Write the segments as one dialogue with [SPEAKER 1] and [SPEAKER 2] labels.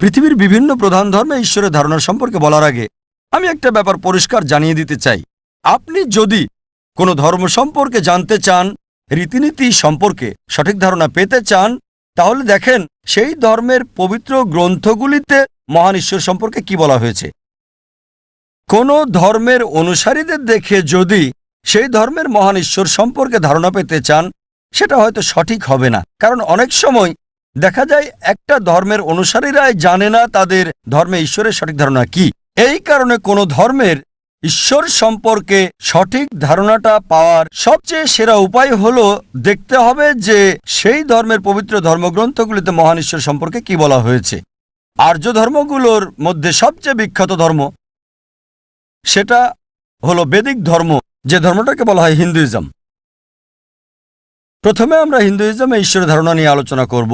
[SPEAKER 1] পৃথিবীর বিভিন্ন প্রধান ধর্মে ঈশ্বরের ধারণা সম্পর্কে বলার আগে আমি একটা ব্যাপার পরিষ্কার জানিয়ে দিতে চাই। আপনি যদি কোনো ধর্ম সম্পর্কে জানতে চান, রীতিনীতি সম্পর্কে সঠিক ধারণা পেতে চান, তাহলে দেখেন সেই ধর্মের পবিত্র গ্রন্থগুলিতে মহান ঈশ্বর সম্পর্কে কি বলা হয়েছে। কোনো ধর্মের অনুসারীদের দেখে যদি সেই ধর্মের মহান ঈশ্বর সম্পর্কে ধারণা পেতে চান, সেটা হয়তো সঠিক হবে না। কারণ অনেক সময় দেখা যায় একটা ধর্মের অনুসারীরাই জানে না তাদের ধর্মে ঈশ্বরের সঠিক ধারণা কি। এই কারণে কোনো ধর্মের ঈশ্বর সম্পর্কে সঠিক ধারণাটা পাওয়ার সবচেয়ে সেরা উপায় হলো দেখতে হবে যে সেই ধর্মের পবিত্র ধর্মগ্রন্থগুলিতে মহান ঈশ্বর সম্পর্কে কি বলা হয়েছে। আর্য ধর্মগুলোর মধ্যে সবচেয়ে বিখ্যাত ধর্ম সেটা হলো বেদিক ধর্ম, যে ধর্মটাকে বলা হয় হিন্দুইজম। প্রথমে আমরা হিন্দুইজমে ঈশ্বরের ধারণা নিয়ে আলোচনা করব।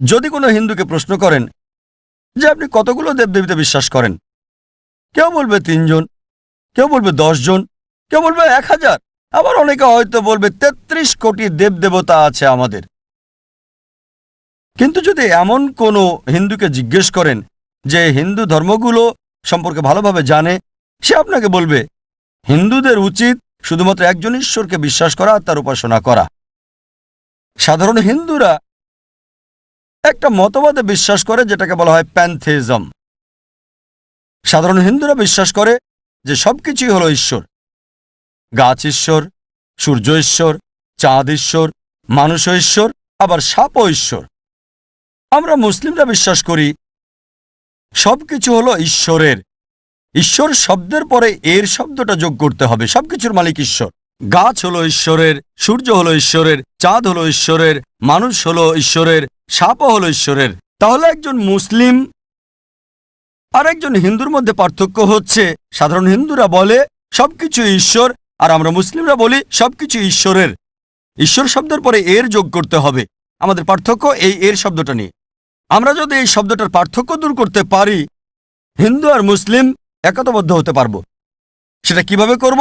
[SPEAKER 1] যদি কোনো হিন্দুকে প্রশ্ন করেন যে আপনি কতগুলো দেবদেবীতে বিশ্বাস করেন? কেউ বলবে তিনজন, কেউ বলবে জন কেউ বলবে এক হাজার। আবার অনেকে হয়তো বলবে ৩৩ কোটি দেবদেবতা আছে আমাদের। কিন্তু যদি এমন কোনো হিন্দুকে জিজ্ঞেস করেন যে হিন্দু ধর্মগুলো সম্পর্কে ভালোভাবে জানে, সে আপনাকে বলবে, হিন্দুদের উচিত শুধুমাত্র একজন ঈশ্বরকে বিশ্বাস করা আর তার উপাসনা করা। সাধারণ হিন্দুরা একটা মতবাদে বিশ্বাস করে যেটাকে বলা হয় প্যান্থেজম সাধারণ হিন্দুরা বিশ্বাস করে যে সবকিছুই হলো ঈশ্বর। গাছ ঈশ্বর, সূর্য ঈশ্বর, চাঁদ ঈশ্বর, মানুষ ঈশ্বর, আবার সাপ ঈশ্বর। আমরা মুসলিমরা বিশ্বাস করি সবকিছু হলো ঈশ্বরের। ঈশ্বর শব্দের পরে এর শব্দটা যোগ করতে হবে। সবকিছুর মালিক ঈশ্বর। গাছ হলো ঈশ্বরের, সূর্য হলো ঈশ্বরের, চাঁদ হলো ঈশ্বরের, মানুষ হলো ঈশ্বরের, সাপও হলো ঈশ্বরের। তাহলে একজন মুসলিম আর একজন হিন্দুর মধ্যে পার্থক্য হচ্ছে, সাধারণ হিন্দুরা বলে সবকিছু ঈশ্বর আর আমরা মুসলিমরা বলি সবকিছু ঈশ্বরের। ঈশ্বর শব্দের পরে এর যোগ করতে হবে। আমাদের পার্থক্য এই এর শব্দটা নিয়ে। আমরা যদি এই শব্দটার পার্থক্য দূর করতে পারি, হিন্দু আর মুসলিম একতাবদ্ধ হতে পারব। সেটা কীভাবে করব?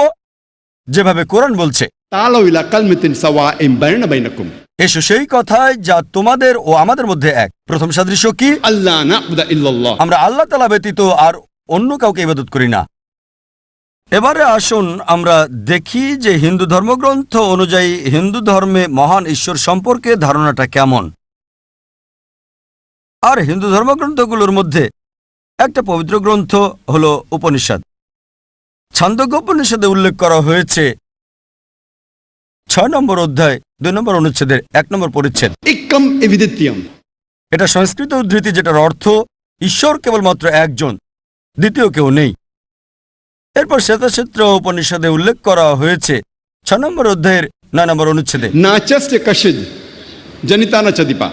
[SPEAKER 1] যেভাবে কোরআন বলছে। এসো সেই কথায় যা তোমাদের ও আমাদের মধ্যে এক। প্রথম সাদৃশ্য কি?
[SPEAKER 2] আল্লাহ
[SPEAKER 1] আমরা আল্লাহ তালা ব্যতীত আর অন্য কাউকে ইবাদত করি না। এবারে আসুন আমরা দেখি যে হিন্দু ধর্মগ্রন্থ অনুযায়ী হিন্দু ধর্মে মহান ঈশ্বর সম্পর্কে ধারণাটা কেমন। আর হিন্দু ধর্মগ্রন্থগুলোর মধ্যে একটা পবিত্র গ্রন্থ হল উপনিষদ। ছন্দগোপনিষদে উল্লেখ করা হয়েছে। ছয় নম্বর অধ্যায় দুই নম্বর অনুচ্ছেদের এক নম্বর পরিচ্ছেদ। এটা সংস্কৃত উদ্ধৃতি যেটার অর্থ ঈশ্বর কেবলমাত্র একজন দ্বিতীয় কেউ নেই। এরপর শ্বেতক্ষেত্র উপনিষদে উল্লেখ করা হয়েছে ছ নম্বর অধ্যায়ের নয় নম্বর অনুচ্ছেদে।
[SPEAKER 2] জনিতানাচদীপা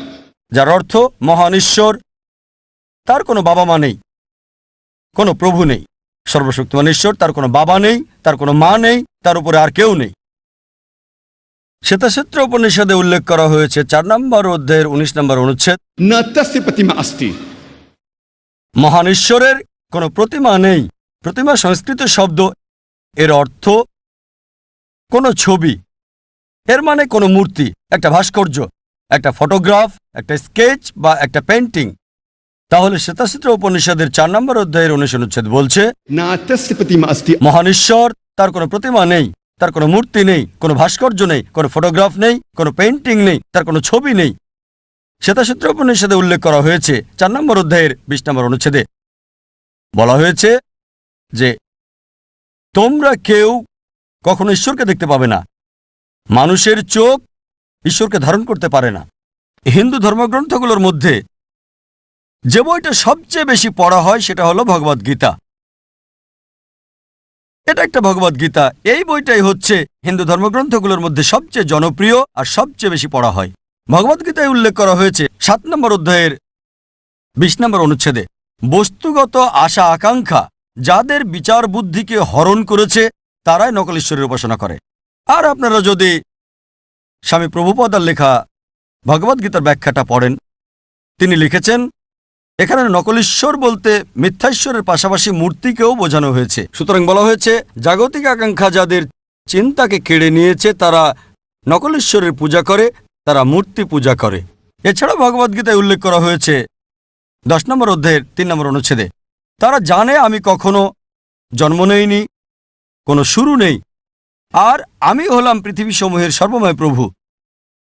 [SPEAKER 1] যার অর্থ মহান ঈশ্বর তার কোনো বাবা মা নেই কোনো প্রভু নেই। সর্বশক্তিমান ঈশ্বর তার কোনো বাবা নেই তার কোনো মা নেই তার উপরে আর কেউ নেই। শ্বেতাক্ষেত্র উপনিষদে উল্লেখ করা হয়েছে চার নম্বর অধ্যায়ের উনিশ নম্বর অনুচ্ছেদ। মহান ঈশ্বরের কোনো প্রতিমা নেই। প্রতিমা সংস্কৃত শব্দ এর অর্থ কোনো ছবি এর মানে কোনো মূর্তি একটা ভাস্কর্য একটা ফটোগ্রাফ একটা স্কেচ বা একটা পেন্টিং তাহলে শ্বেতাচিত্র উপনিষদের চার নম্বর অধ্যায়ের অনুচ্ছেদ বলছে মহানিশ্বর তার কোনো প্রতিমা নেই তার কোনো মূর্তি নেই কোনো ভাস্কর্য নেই কোনো ফটোগ্রাফ নেই কোনো পেন্টিং নেই তার কোনো ছবি নেই। শ্বেতাচিত্র উপনিষদে উল্লেখ করা হয়েছে চার নম্বর অধ্যায়ের বিশ নম্বর অনুচ্ছেদে। বলা হয়েছে যে তোমরা কেউ কখনো ঈশ্বরকে দেখতে পাবে না। মানুষের চোখ ঈশ্বরকে ধারণ করতে পারে না। হিন্দু ধর্মগ্রন্থগুলোর মধ্যে যে বইটা সবচেয়ে বেশি পড়া হয় সেটা হলো ভগবদ গীতা। এটা একটা ভগবদ গীতা। এই বইটাই হচ্ছে হিন্দু ধর্মগ্রন্থগুলোর মধ্যে সবচেয়ে জনপ্রিয় আর সবচেয়ে বেশি পড়া হয়। ভগবদ গীতায় উল্লেখ করা হয়েছে সাত নম্বর অধ্যায়ের বিশ নম্বর অনুচ্ছেদে, বস্তুগত আশা আকাঙ্ক্ষা, যাদের বিচার বুদ্ধিকে হরণ করেছে, তারাই নকল ঈশ্বরের উপাসনা করে। আর আপনারা যদি স্বামী প্রভুপদার লেখা ভগবদ গীতার ব্যাখ্যাটা পড়েন, তিনি লিখেছেন এখানে নকলেশ্বর বলতে মিথ্যাশ্বরের পাশাপাশি মূর্তিকেও বোঝানো হয়েছে। সুতরাং বলা হয়েছে, জাগতিক আকাঙ্ক্ষা যাদের চিন্তাকে কেড়ে নিয়েছে, তারা নকলেশ্বরের পূজা করে, তারা মূর্তি পূজা করে। এছাড়াও ভগবদ্গীতায় উল্লেখ করা হয়েছে, দশ নম্বর অধ্যায়ের তিন নম্বর অনুচ্ছেদে, তারা জানে আমি কখনো জন্ম নেইনি, কোনো শুরু নেই, আর আমি হলাম পৃথিবী সমূহের সর্বময় প্রভু।